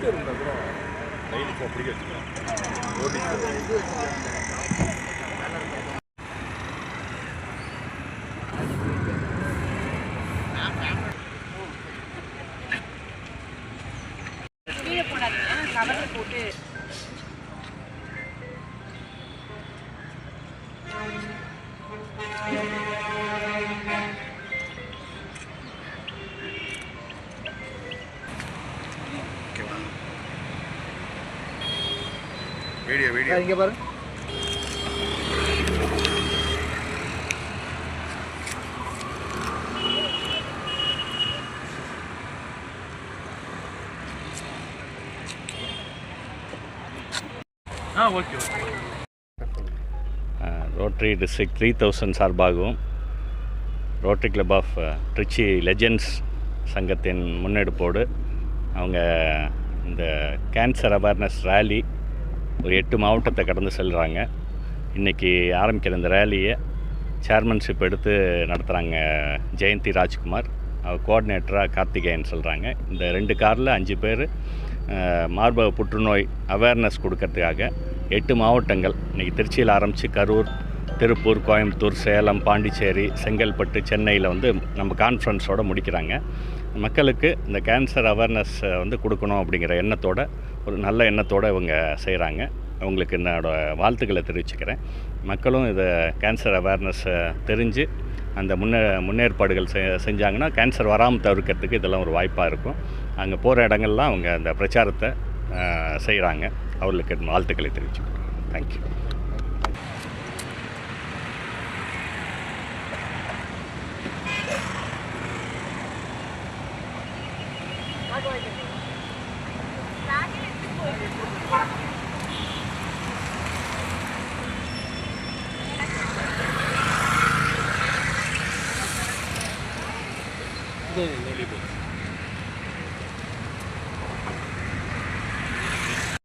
Lift இருந்தால் கூட லைனுக்கு அப்படியே வச்சுக்கலாம் ஓடிச்சு போட்டு போடாதீங்க கவர்ல போட்டு வீடியோ வீடியோ. இங்கே பாருங்க. ஆ okay okay. Rotary district three thousand சார்பாகவும் rotary club of Trichy legends சங்கத்தின் முன்னெடுப்போடு அவங்க இந்த கேன்சர் அவேர்னஸ் ரேலி ஒரு எட்டு மாவட்டத்தை கடந்து செல்கிறாங்க இன்றைக்கி ஆரம்பிக்கிற இந்த ரேலியை சேர்மன்ஷிப் எடுத்து நடத்துகிறாங்க ஜெயந்தி ராஜ்குமார். அவர் கோஆர்டினேட்டராக கார்த்திகேயன் சொல்கிறாங்க இந்த ரெண்டு காரில் அஞ்சு பேர் மார்பக புற்றுநோய் அவேர்னஸ் கொடுக்கறதுக்காக எட்டு மாவட்டங்கள் இன்றைக்கி திருச்சியில் ஆரம்பித்து கரூர் திருப்பூர் கோயம்புத்தூர் சேலம் பாண்டிச்சேரி செங்கல்பட்டு சென்னையில் வந்து நம்ம கான்ஃபரன்ஸோடு முடிக்கிறாங்க. மக்களுக்கு இந்த கேன்சர் அவேர்னஸ் வந்து கொடுக்கணும் அப்படிங்கிற எண்ணத்தோட ஒரு நல்ல எண்ணத்தோடு இவங்க செய்கிறாங்க அவங்களுக்கு என்னோட வாழ்த்துக்களை தெரிவிச்சுக்கிறேன். மக்களும் இதை கேன்சர் அவேர்னஸ் தெரிஞ்சு அந்த முன்னே முன்னேற்பாடுகள் செ செஞ்சாங்கன்னா கேன்சர் வராமல் தவிர்க்கிறதுக்கு இதெல்லாம் ஒரு வாய்ப்பாக இருக்கும். அங்கே போகிற இடங்கள்லாம் அவங்க அந்த பிரச்சாரத்தை செய்கிறாங்க அவர்களுக்கு வாழ்த்துக்களை தெரிவிச்சுக்கிறேன். தேங்க்யூ Да, не либо.